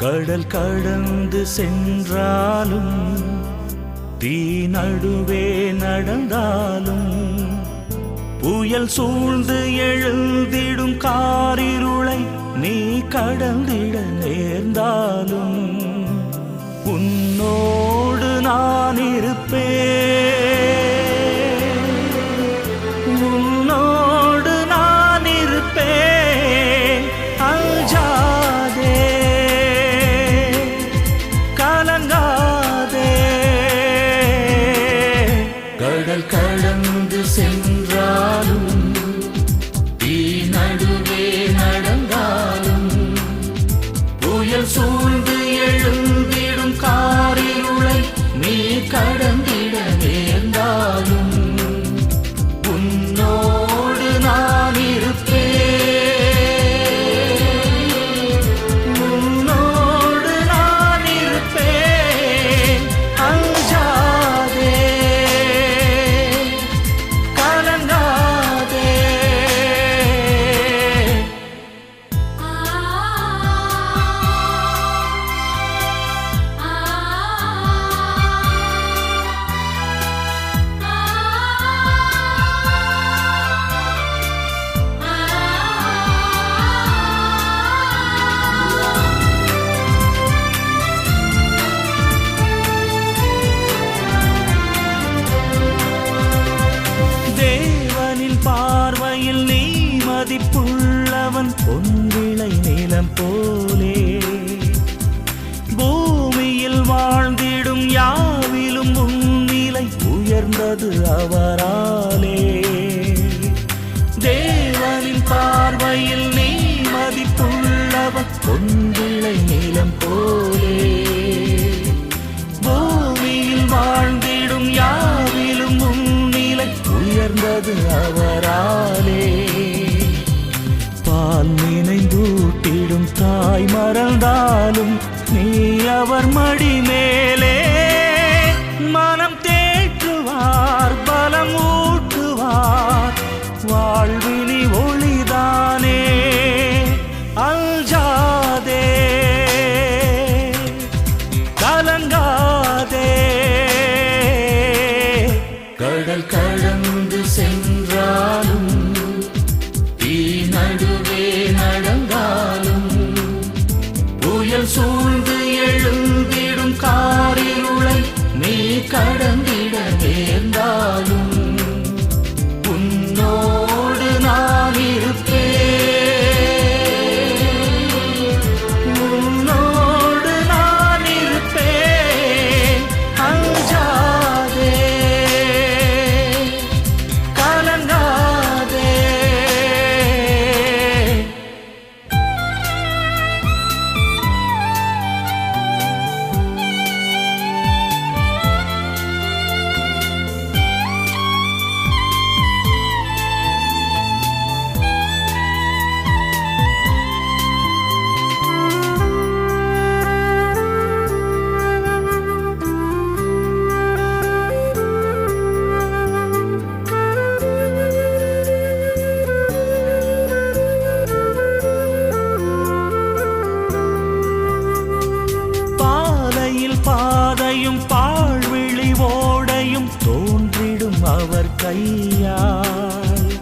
கடல் கடந்து சென்றாலும் தீ நடுவே நடந்தாலும் புயல் சூழ்ந்து எழுந்திடும் காரிருளை நீ கடந்திட நேர்ந்தாலும் உன்னோ கடந்து சென்றாலும் தேவனில் பார்வையில் நீ மதிப்புள்ளவன். பொன்விளை நிலம் போலே. பூமியில் வாழ்ந்திடும் யாவிலும் உன்னிலை உயர்ந்தது அவராலே. தேவனின் பார்வையில் நீ மதிப்புள்ளவன். பொன்விளை நிலம் போலே. பால் நினைந்தூட்டிடும் தாய் மறந்தாலும் நீ அவர் மடி மேலே மனம் தேற்றுவார் பலம் ஊட்டுவார் வாழ்வினி ஒளிதானே. அல்ஜாதே கலங்காதே. கடல் கடந்து சென்றாலும் சூழ்ந்து எழுந்திடும் காரிருளை நீ கடந்து கையால்.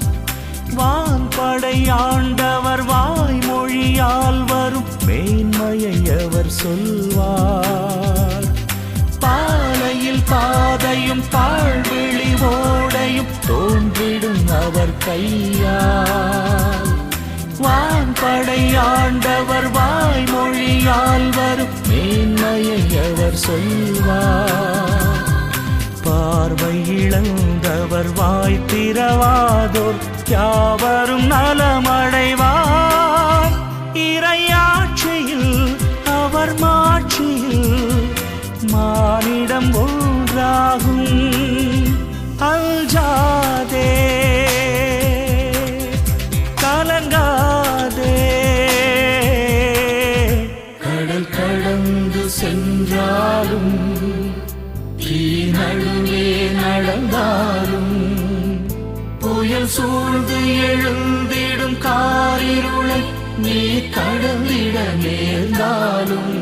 வான்படை ஆண்டவர் வாய்மொழியால் வரும் மேன்மையை அவர் சொல்வார். பாலையில் பாதையும் பாழ்விழி ஓடையும் தோன்றிடும் அவர் கையால். வான்படை ஆண்டவர் வாய்மொழியால் வரும் மேன்மையை அவர் சொல்வார். பார்வையிழங்க இழந்தவர் வாய் திறவாதோர் யாவரும் நலமழ நடந்தாலும் புயல் சூழ்ந்து எழுந்திடும் காரிருளை நீ கடந்திட நேர்ந்தாலும்